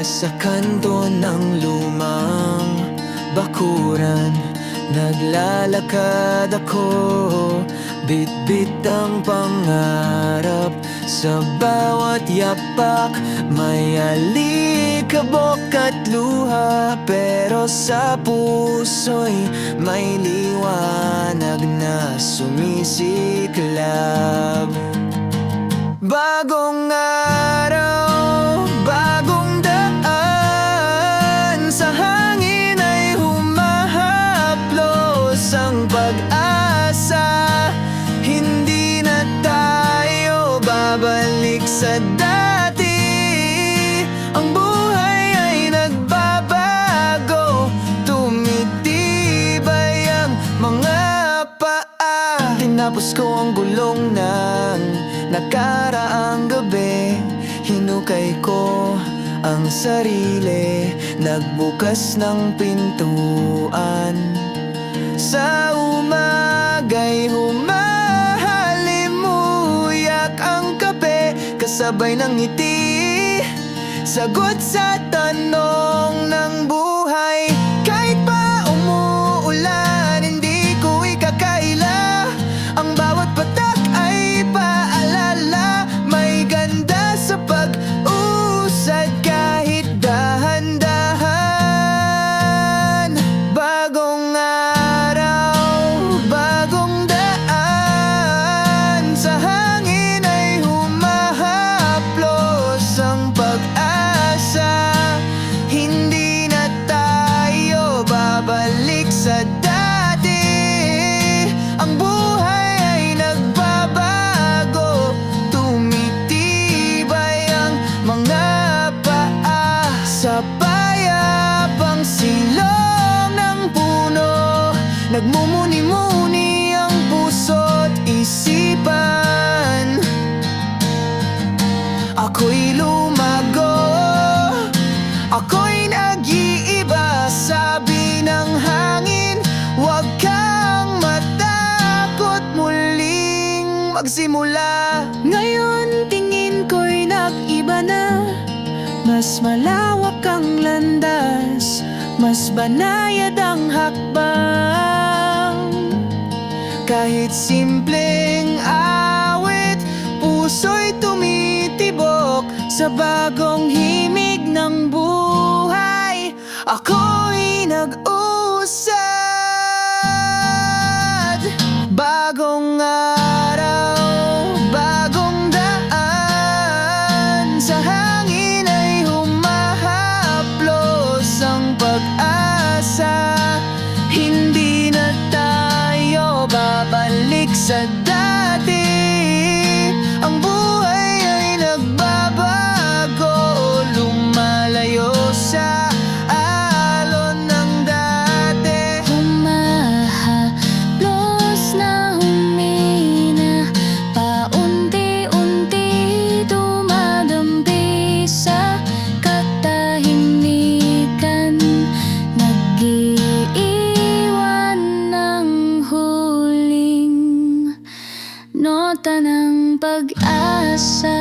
Sa kanto ng lumang bakuran Naglalakad ako. Bit-bit ang pangarap Sa bawat yapak. May alikabok at luha Pero sa puso'y may liwanag na sumisiklab. Bagong sa dati Ang buhay ay nagbabago. Tumitibay ang mga paa. Tinapos ko ang gulong ng nakaraang gabi. Hinukay ko ang sarili. Nagbukas ng pintuan. Sa umagay Kasabay ng ngiti. Sagot sa tanong ng simula Ngayon tingin ko'y nag-iba na. Mas malawak ang landas Mas banayad ang hakbang. Kahit simpleng awit Puso'y tumitibok Sa bagong himig ng buhay. Ako'y nag-usad Bagong awit said ng pag-asa.